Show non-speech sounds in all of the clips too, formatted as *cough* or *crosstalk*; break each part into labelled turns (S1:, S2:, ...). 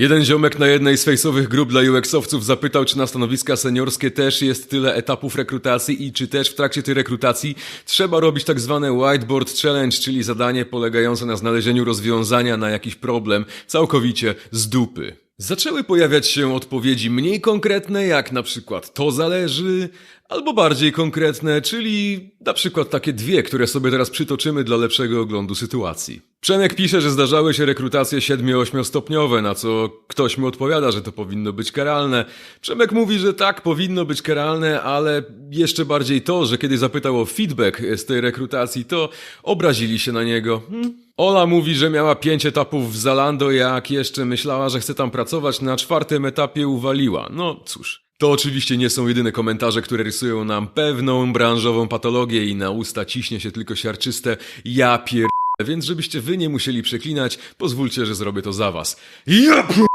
S1: Jeden ziomek na jednej z fejsowych grup dla UX-owców zapytał, czy na stanowiska seniorskie też jest tyle etapów rekrutacji i czy też w trakcie tej rekrutacji trzeba robić tak zwane whiteboard challenge, czyli zadanie polegające na znalezieniu rozwiązania na jakiś problem całkowicie z dupy. Zaczęły pojawiać się odpowiedzi mniej konkretne, jak na przykład to zależy, albo bardziej konkretne, czyli na przykład takie dwie, które sobie teraz przytoczymy dla lepszego oglądu sytuacji. Przemek pisze, że zdarzały się rekrutacje 7-8 stopniowe, na co ktoś mu odpowiada, że to powinno być karalne. Przemek mówi, że tak, powinno być karalne, ale jeszcze bardziej to, że kiedy zapytał o feedback z tej rekrutacji, to obrazili się na niego. Hmm. Ola mówi, że miała pięć etapów w Zalando, jak jeszcze myślała, że chce tam pracować, na czwartym etapie uwaliła. No cóż. To oczywiście nie są jedyne komentarze, które rysują nam pewną branżową patologię i na usta ciśnie się tylko siarczyste ja pier... Więc żebyście wy nie musieli przeklinać, pozwólcie, że zrobię to za was. Ja pier...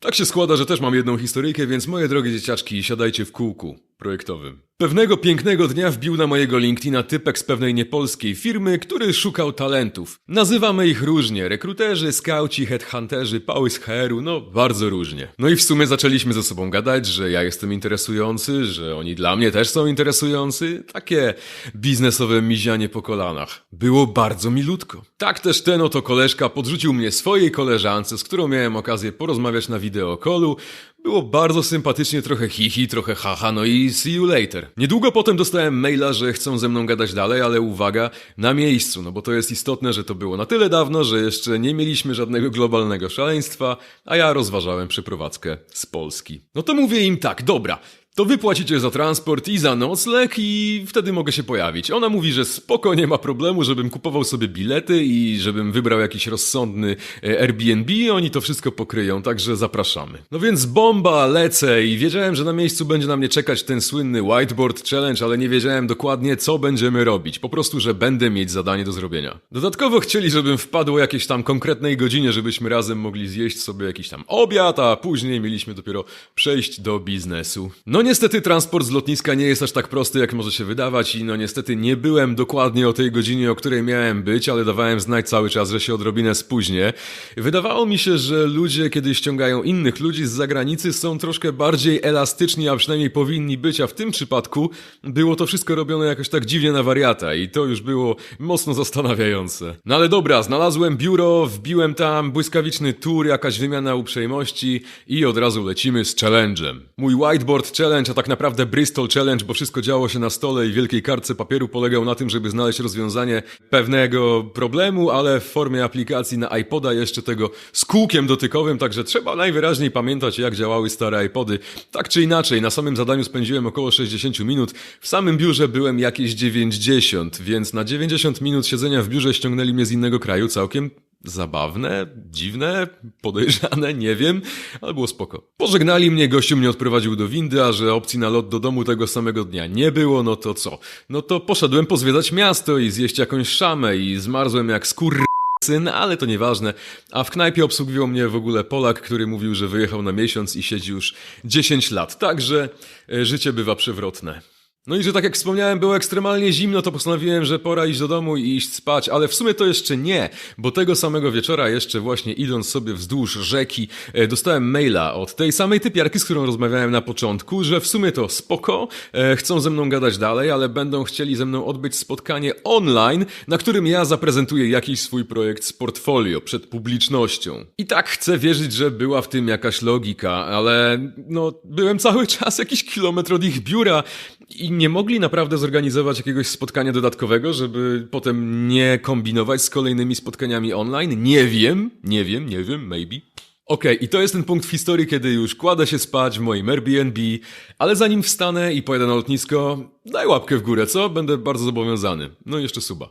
S1: Tak się składa, że też mam jedną historyjkę, więc moje drogie dzieciaczki, siadajcie w kółku projektowym. Pewnego pięknego dnia wbił na mojego LinkedIna typek z pewnej niepolskiej firmy, który szukał talentów. Nazywamy ich różnie, rekruterzy, skauci, headhunterzy, pały z HR-u, no bardzo różnie. No i w sumie zaczęliśmy ze sobą gadać, że ja jestem interesujący, że oni dla mnie też są interesujący. Takie biznesowe mizianie po kolanach. Było bardzo milutko. Tak też ten oto koleżka podrzucił mnie swojej koleżance, z którą miałem okazję porozmawiać na wideokolu, było bardzo sympatycznie, trochę hihi, trochę haha, no i see you later. Niedługo potem dostałem maila, że chcą ze mną gadać dalej, ale uwaga, na miejscu, no bo to jest istotne, że to było na tyle dawno, że jeszcze nie mieliśmy żadnego globalnego szaleństwa, a ja rozważałem przeprowadzkę z Polski. No to mówię im tak, dobra, to wy płacicie za transport i za nocleg i wtedy mogę się pojawić. Ona mówi, że spoko, nie ma problemu, żebym kupował sobie bilety i żebym wybrał jakiś rozsądny e, Airbnb oni to wszystko pokryją, także zapraszamy. No więc bomba, lecę i wiedziałem, że na miejscu będzie na mnie czekać ten słynny whiteboard challenge, ale nie wiedziałem dokładnie co będziemy robić. Po prostu, że będę mieć zadanie do zrobienia. Dodatkowo chcieli, żebym wpadł o jakiejś tam konkretnej godzinie, żebyśmy razem mogli zjeść sobie jakiś tam obiad, a później mieliśmy dopiero przejść do biznesu. No niestety transport z lotniska nie jest aż tak prosty, jak może się wydawać i no niestety nie byłem dokładnie o tej godzinie, o której miałem być, ale dawałem znać cały czas, że się odrobinę spóźnię. Wydawało mi się, że ludzie, kiedy ściągają innych ludzi z zagranicy, są troszkę bardziej elastyczni, a przynajmniej powinni być, a w tym przypadku było to wszystko robione jakoś tak dziwnie na wariata i to już było mocno zastanawiające. No ale dobra, znalazłem biuro, wbiłem tam błyskawiczny tour, jakaś wymiana uprzejmości i od razu lecimy z challenge'em. Mój whiteboard challenge challenge, a tak naprawdę Bristol Challenge, bo wszystko działo się na stole i wielkiej kartce papieru polegał na tym, żeby znaleźć rozwiązanie pewnego problemu, ale w formie aplikacji na iPoda jeszcze tego z kółkiem dotykowym, także trzeba najwyraźniej pamiętać, jak działały stare iPody. Tak czy inaczej, na samym zadaniu spędziłem około 60 minut, w samym biurze byłem jakieś 90, więc na 90 minut siedzenia w biurze ściągnęli mnie z innego kraju całkiem zabawne, dziwne, podejrzane, nie wiem, ale było spoko. Pożegnali mnie, gościu mnie odprowadził do windy, a że opcji na lot do domu tego samego dnia nie było, no to co? No to poszedłem pozwiedzać miasto i zjeść jakąś szamę i zmarzłem jak skór syn, ale to nieważne. A w knajpie obsługiwał mnie w ogóle Polak, który mówił, że wyjechał na miesiąc i siedzi już 10 lat. Także e, życie bywa przewrotne. No i że tak jak wspomniałem, było ekstremalnie zimno, to postanowiłem, że pora iść do domu i iść spać, ale w sumie to jeszcze nie, bo tego samego wieczora, jeszcze właśnie idąc sobie wzdłuż rzeki, e, dostałem maila od tej samej typiarki, z którą rozmawiałem na początku, że w sumie to spoko, e, chcą ze mną gadać dalej, ale będą chcieli ze mną odbyć spotkanie online, na którym ja zaprezentuję jakiś swój projekt z portfolio przed publicznością. I tak chcę wierzyć, że była w tym jakaś logika, ale no, byłem cały *laughs* czas jakiś kilometr od ich biura i nie mogli naprawdę zorganizować jakiegoś spotkania dodatkowego, żeby potem nie kombinować z kolejnymi spotkaniami online? Nie wiem, nie wiem, nie wiem, maybe. Okej, okay, i to jest ten punkt w historii, kiedy już kładę się spać w moim Airbnb, ale zanim wstanę i pojadę na lotnisko, daj łapkę w górę, co? Będę bardzo zobowiązany. No i jeszcze suba.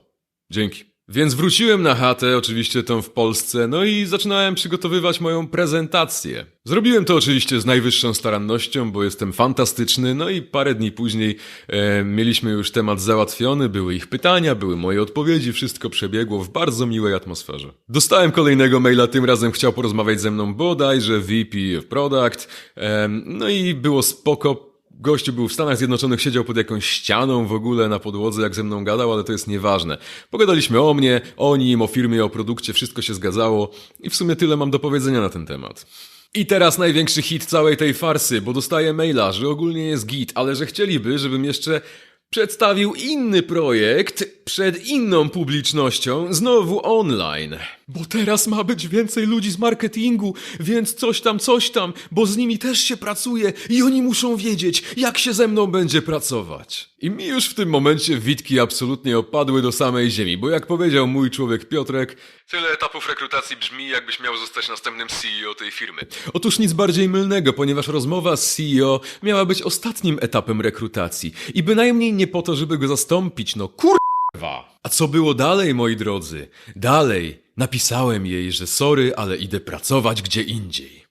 S1: Dzięki. Więc wróciłem na chatę, oczywiście tą w Polsce, no i zaczynałem przygotowywać moją prezentację. Zrobiłem to oczywiście z najwyższą starannością, bo jestem fantastyczny, no i parę dni później e, mieliśmy już temat załatwiony, były ich pytania, były moje odpowiedzi, wszystko przebiegło w bardzo miłej atmosferze. Dostałem kolejnego maila, tym razem chciał porozmawiać ze mną bodajże VP of Product, e, no i było spoko, Gościu był w Stanach Zjednoczonych, siedział pod jakąś ścianą w ogóle na podłodze, jak ze mną gadał, ale to jest nieważne. Pogadaliśmy o mnie, o nim, o firmie, o produkcie, wszystko się zgadzało i w sumie tyle mam do powiedzenia na ten temat. I teraz największy hit całej tej farsy, bo dostaję maila, że ogólnie jest git, ale że chcieliby, żebym jeszcze przedstawił inny projekt przed inną publicznością, znowu online. Bo teraz ma być więcej ludzi z marketingu, więc coś tam, coś tam, bo z nimi też się pracuje i oni muszą wiedzieć, jak się ze mną będzie pracować. I mi już w tym momencie witki absolutnie opadły do samej ziemi, bo jak powiedział mój człowiek Piotrek, tyle etapów rekrutacji brzmi, jakbyś miał zostać następnym CEO tej firmy. Otóż nic bardziej mylnego, ponieważ rozmowa z CEO miała być ostatnim etapem rekrutacji i bynajmniej nie po to, żeby go zastąpić, no kurwa. A co było dalej, moi drodzy? Dalej napisałem jej, że sorry, ale idę pracować gdzie indziej.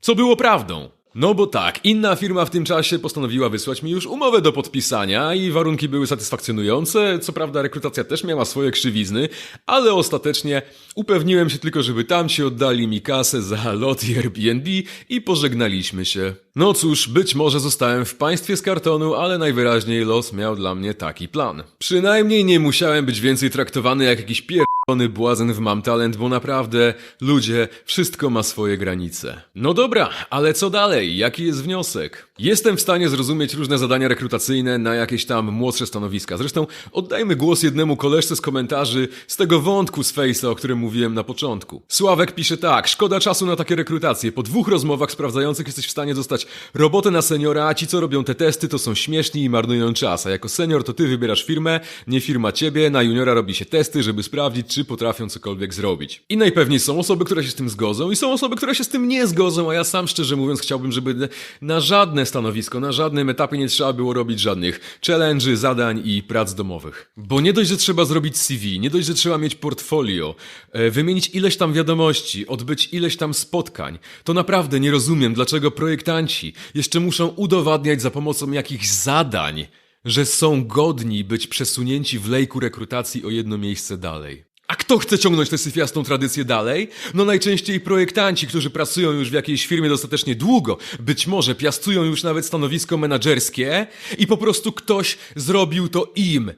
S1: Co było prawdą? No bo tak, inna firma w tym czasie postanowiła wysłać mi już umowę do podpisania i warunki były satysfakcjonujące. Co prawda rekrutacja też miała swoje krzywizny, ale ostatecznie upewniłem się tylko, żeby tamci oddali mi kasę za lot i Airbnb i pożegnaliśmy się. No cóż, być może zostałem w państwie z kartonu, ale najwyraźniej los miał dla mnie taki plan. Przynajmniej nie musiałem być więcej traktowany jak jakiś pier... Ony błazen w Mam Talent, bo naprawdę, ludzie, wszystko ma swoje granice. No dobra, ale co dalej? Jaki jest wniosek? Jestem w stanie zrozumieć różne zadania rekrutacyjne na jakieś tam młodsze stanowiska. Zresztą oddajmy głos jednemu koleżce z komentarzy z tego wątku z Face'a, o którym mówiłem na początku. Sławek pisze tak, szkoda czasu na takie rekrutacje. Po dwóch rozmowach sprawdzających jesteś w stanie dostać robotę na seniora, a ci co robią te testy to są śmieszni i marnują czas. A jako senior to ty wybierasz firmę, nie firma ciebie, na juniora robi się testy, żeby sprawdzić, czy potrafią cokolwiek zrobić. I najpewniej są osoby, które się z tym zgodzą i są osoby, które się z tym nie zgodzą, a ja sam szczerze mówiąc chciałbym, żeby na żadne stanowisko, na żadnym etapie nie trzeba było robić żadnych challenge'y, zadań i prac domowych. Bo nie dość, że trzeba zrobić CV, nie dość, że trzeba mieć portfolio, e, wymienić ileś tam wiadomości, odbyć ileś tam spotkań, to naprawdę nie rozumiem, dlaczego projektanci jeszcze muszą udowadniać za pomocą jakichś zadań, że są godni być przesunięci w lejku rekrutacji o jedno miejsce dalej. A kto chce ciągnąć tę syfiastą tradycję dalej? No najczęściej projektanci, którzy pracują już w jakiejś firmie dostatecznie długo, być może piastują już nawet stanowisko menedżerskie i po prostu ktoś zrobił to im.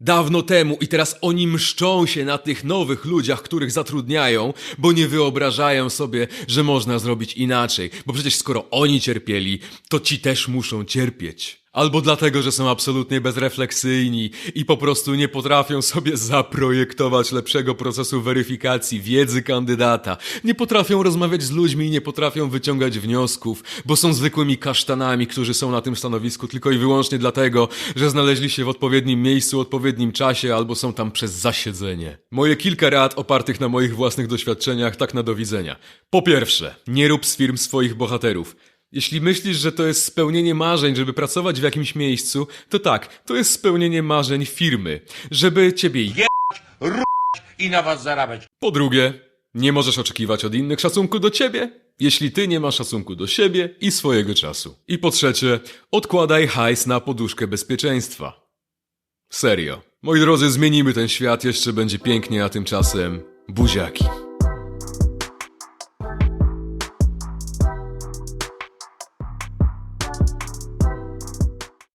S1: Dawno temu i teraz oni mszczą się na tych nowych ludziach, których zatrudniają, bo nie wyobrażają sobie, że można zrobić inaczej. Bo przecież skoro oni cierpieli, to ci też muszą cierpieć. Albo dlatego, że są absolutnie bezrefleksyjni i po prostu nie potrafią sobie zaprojektować lepszego procesu weryfikacji wiedzy kandydata. Nie potrafią rozmawiać z ludźmi i nie potrafią wyciągać wniosków, bo są zwykłymi kasztanami, którzy są na tym stanowisku tylko i wyłącznie dlatego, że znaleźli się w odpowiednim miejscu, odpowiednim czasie albo są tam przez zasiedzenie. Moje kilka rad opartych na moich własnych doświadczeniach, tak na do widzenia. Po pierwsze, nie rób z firm swoich bohaterów. Jeśli myślisz, że to jest spełnienie marzeń, żeby pracować w jakimś miejscu, to tak, to jest spełnienie marzeń firmy, żeby ciebie je...
S2: i na was zarabiać.
S1: Po drugie, nie możesz oczekiwać od innych szacunku do ciebie, jeśli ty nie masz szacunku do siebie i swojego czasu. I po trzecie, odkładaj hajs na poduszkę bezpieczeństwa. Serio. Moi drodzy, zmienimy ten świat, jeszcze będzie pięknie, a tymczasem buziaki.